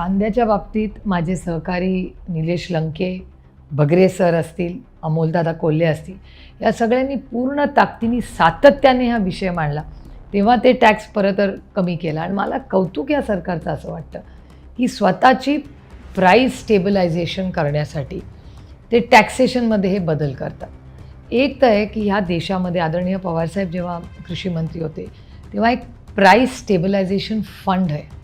कांद्याच्या बाबतीत माझे सहकारी निलेश लंके बगरे सर असतील अमोलदादा कोल्हे असतील या सगळ्यांनी पूर्ण ताकदीने सातत्याने हा विषय मांडला. तेव्हा ते टॅक्स परत तर कमी केला. आणि मला कौतुक या सरकारचं असं वाटतं की स्वतःची प्राईस स्टेबलायझेशन करण्यासाठी ते टॅक्सेशनमध्ये हे बदल करतात. एक तर आहे की ह्या देशामध्ये आदरणीय पवारसाहेब जेव्हा कृषी मंत्री होते तेव्हा एक प्राईस स्टेबलायझेशन फंड आहे.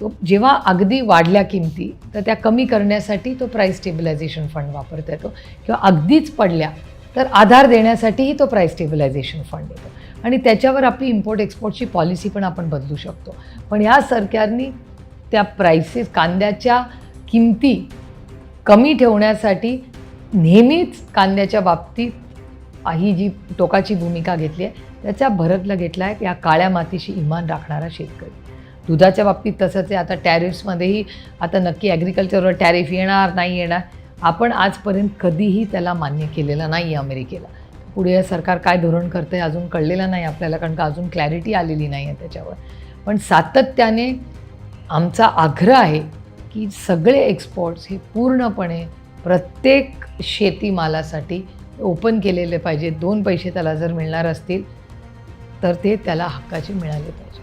तो जेव्हा अगदी वाढल्या किमती तर त्या कमी करण्यासाठी तो प्राईस स्टेबिलायझेशन फंड वापरता येतो. किंवा अगदीच पडल्या तर आधार देण्यासाठीही तो प्राईस स्टेबिलायझेशन फंड येतो. आणि त्याच्यावर आपली इम्पोर्ट एक्सपोर्टची पॉलिसी पण आपण बदलू शकतो. पण या सरकारनी त्या प्राइसेस कांद्याच्या किमती कमी ठेवण्यासाठी नेहमीच कांद्याच्या बाबतीत ही जी टोकाची भूमिका घेतली आहे त्याचा भरतला घेतला आहे या काळ्या मातीशी इमान राखणारा शेतकरी. दुधाच्या बाबतीत तसंच आहे. आता टॅरिफ्समध्येही आता नक्की ॲग्रिकल्चरवर टॅरिफ येणार नाही येणार. आपण आजपर्यंत कधीही त्याला मान्य केलेलं नाही आहे अमेरिकेला. पुढे सरकार काय धोरण करतं आहे अजून कळलेलं नाही आपल्याला कारण का अजून क्लॅरिटी आलेली नाही आहे त्याच्यावर. पण सातत्याने आमचा आग्रह आहे की सगळे एक्सपोर्ट्स हे पूर्णपणे प्रत्येक शेतीमालासाठी ओपन केलेले पाहिजे दोन पैसे त्याला जर मिळणार असतील तर ते त्याला हक्काचे मिळाले पाहिजे